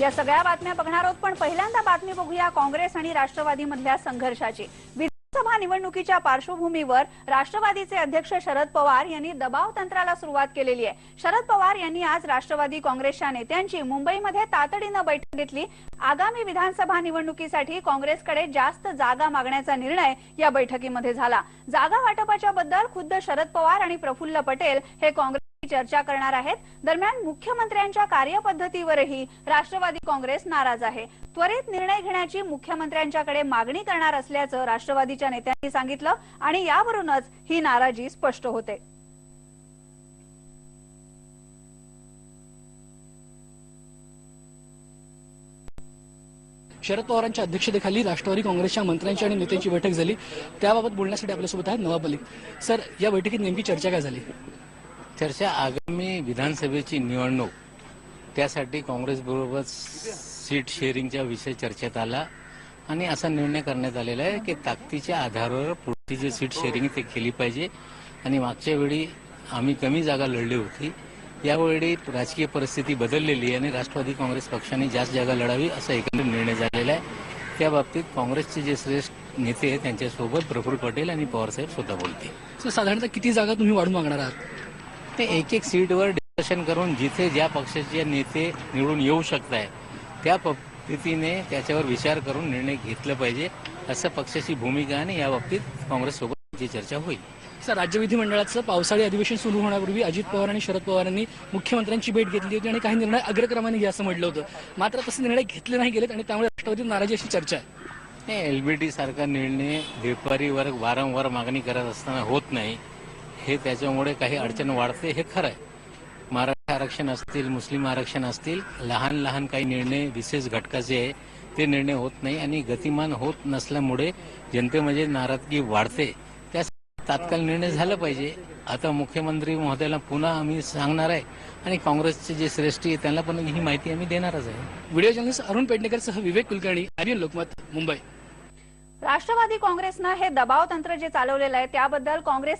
या सगळ्या बातम्या बघणार आहोत पण पहिल्यांदा बातमी बघूया काँग्रेस आणि राष्ट्रवादीमधल्या संघर्षाची. विधानसभा निवडणुकीच्या पार्श्वभूमीवर राष्ट्रवादीचे अध्यक्ष शरद पवार यांनी दबाव तंत्राला सुरुवात केलेली आहे. शरद पवार यांनी आज राष्ट्रवादी काँग्रेसच्या नेत्यांची मुंबईमध्ये तातडीनं बैठक घेतली. आगामी विधानसभा निवडणुकीसाठी काँग्रेसकडे जास्त जागा मागण्याचा निर्णय या बैठकीमध्ये झाला. जागा वाटपाच्या बद्दल खुद्द शरद पवार आणि प्रफुल्ल पटेल हे काँग्रेस चर्चा करणार आहेत. दरम्यान मुख्यमंत्र्यांच्या कार्यपद्धतीवरही राष्ट्रवादी काँग्रेस नाराज आहे. त्वरित निर्णय घेण्याची मुख्यमंत्र्यांच्याकडे मागणी करणार असल्याचं राष्ट्रवादीच्या नेत्यांनी सांगितलं आणि यावरूनच ही नाराजी स्पष्ट होते. शरद पवारांच्या अध्यक्षतेखाली राष्ट्रवादी काँग्रेसच्या मंत्र्यांची आणि नेत्यांची बैठक झाली. त्याबाबत बोलण्यासाठी आपल्यासोबत आहेत नवाब मलिक. सर या बैठकीत नेमकी चर्चा काय झाली? चर्चा आगामी विधानसभेची निवडणूक. त्यासाठी काँग्रेसबरोबर सीट शेअरिंगचा विषय चर्चेत आला. आणि असा निर्णय करण्यात आलेला आहे की ताकदीच्या आधारावर पुढची जी सीट शेअरिंग ते केली पाहिजे. आणि मागच्या वेळी आम्ही कमी जागा लढली होती. यावेळी राजकीय परिस्थिती बदललेली आहे आणि राष्ट्रवादी काँग्रेस पक्षाने जास्त जागा लढावी असा एकंदर निर्णय झालेला आहे. त्या बाबतीत काँग्रेसचे जे श्रेष्ठ नेते आहेत त्यांच्यासोबत प्रफुल्ल पटेल आणि पवारसाहेब स्वतः बोलतील. सर साधारणतः किती जागा तुम्ही वाढून मागणार आहात? ते एक एक सीटवर डिस्कशन करून जिथे ज्या पक्षाचे नेते निवडून येऊ शकत आहे त्या पद्धतीने त्याच्यावर विचार करून निर्णय घेतला पाहिजे असं पक्षाची भूमिका आणि या बाबतीत काँग्रेससोबत चर्चा होईल. सर राज्य विधिमंडळाचं पावसाळी अधिवेशन सुरू होण्यापूर्वी अजित पवार आणि शरद पवारांनी मुख्यमंत्र्यांची भेट घेतली होती आणि काही निर्णय अग्रक्रमाने घ्या असं म्हटलं होतं. मात्र तसे निर्णय घेतले नाही गेलेत आणि त्यामुळे राष्ट्रवादीत नाराजी अशी चर्चा आहे. एलबीटी सारखा निर्णय व्यापारी वर्ग वारंवार मागणी करत असताना होत नाही. हे त्याच्यामुळे काही अडचण वाढते हे खरं आहे. मराठा आरक्षण असतील मुस्लिम आरक्षण असतील लहान लहान काही निर्णय विशेष घटकाचे आहे ते निर्णय होत नाही आणि गतिमान होत नसल्यामुळे जनतेमध्ये नाराजगी वाढते. त्या तात्काळ निर्णय झाला पाहिजे. आता मुख्यमंत्री महोदयाला पुन्हा आम्ही सांगणार आहे आणि काँग्रेसचे जे श्रेष्ठी आहे त्यांना पण ही माहिती आम्ही देणारच आहे. व्हिडिओ जर्नलिस्ट अरुण पेडणेकरसह विवेक कुलकर्णी आर्यन लोकमत मुंबई. राष्ट्रवादी काँग्रेसनं हे दबाव तंत्र जे चालवलेलं आहे त्याबद्दल काँग्रेस